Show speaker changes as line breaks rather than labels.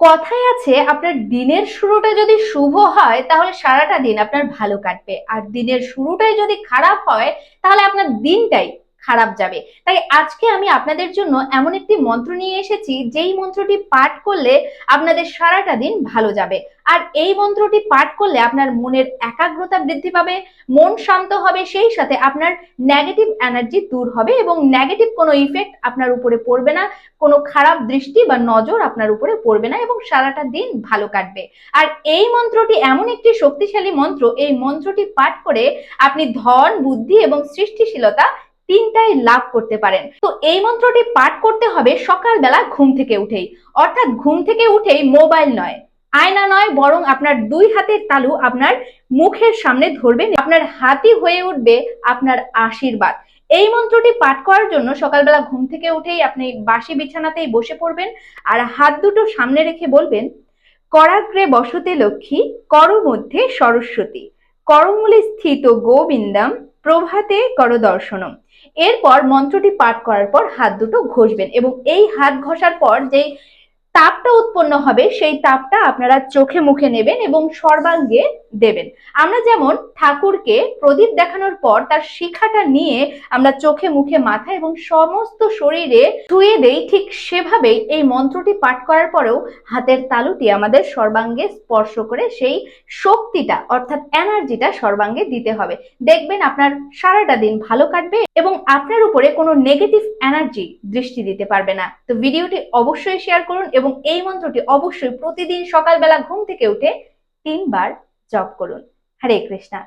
কথায় আছে, আপনার দিনের শুরুটা যদি শুভ হয়, তাহলে সারাটা দিন আপনার ভালো কাটবে। আর দিনের শুরুটাই যদি খারাপ হয়, তাহলে আপনার দিনটাই খারাপ যাবে। তাই আজকে আমি আপনাদের জন্য এমন একটি মন্ত্র নিয়ে এসেছি, যেই মন্ত্রটি পাঠ করলে আপনাদের সারাটা দিন ভালো যাবে। আর এই মন্ত্রটি পাঠ করলে আপনার মনের একাগ্রতা বৃদ্ধি পাবে, মন শান্ত হবে, সেই সাথে আপনার নেগেটিভ এনার্জি দূর হবে এবং নেগেটিভ কোনো ইফেক্ট আপনার উপরে পড়বে না, কোনো খারাপ দৃষ্টি বা নজর আপনার উপরে পড়বে না এবং সারাটা দিন ভালো কাটবে। আর এই মন্ত্রটি এমন একটি শক্তিশালী মন্ত্র, এই মন্ত্রটি পাঠ করে আপনি ধন, বুদ্ধি এবং সৃষ্টিশীলতা তিনটাই লাভ করতে পারেন। তো এই মন্ত্রটি পাঠ করতে হবে সকালবেলা ঘুম থেকে উঠেই। অর্থাৎ ঘুম থেকে উঠেই মোবাইল নয়। আয়না নয়, বরং আপনার দুই হাতের তালু আপনার মুখের সামনে ধরবেন আপনার হাতই হয়ে উঠবে আপনার আশীর্বাদ। এই মন্ত্রটি পাঠ করার জন্য সকালবেলা ঘুম থেকে উঠেই আপনি বাসি বিছানাতেই বসে পড়বেন আর হাত দুটো সামনে রেখে বলবেন, করাগ্রে বসতে লক্ষ্মী, কর মধ্যে সরস্বতী। করমূলে স্থিত গোবিন্দম প্রভাতে কর দর্শনম। এরপর মন্ত্রটি পাঠ করার পর হাত দুটো ঘষবেন এবং এই হাত ঘষার পর যেই তাপটা উৎপন্ন হবে, সেই তাপটা আপনারা চোখে মুখে নেবেন এবং সর্বাঙ্গে দেবেন। আমরা যেমন ঠাকুরকে প্রদীপ দেখানোর পর তার শিখাটা নিয়ে আমরা চোখে, মুখে মাথা এবং সমস্ত শরীরে ধুয়ে দেই, ঠিক সেভাবেই এই মন্ত্রটি পাঠ করার পরেও হাতের তালুটি আমাদের সর্বাঙ্গে স্পর্শ করে সেই শক্তিটা, অর্থাৎ এনার্জিটা সর্বাঙ্গে দিতে হবে। দেখবেন আপনার সারাটা দিন ভালো কাটবে এবং আপনার উপরে কোনো নেগেটিভ এনার্জি দৃষ্টি দিতে পারবে না। তো ভিডিওটি অবশ্যই শেয়ার করুন এবং এই মন্ত্রটি অবশ্যই প্রতিদিন সকালবেলা ঘুম থেকে উঠে তিনবার জপ করুন। হরে কৃষ্ণা।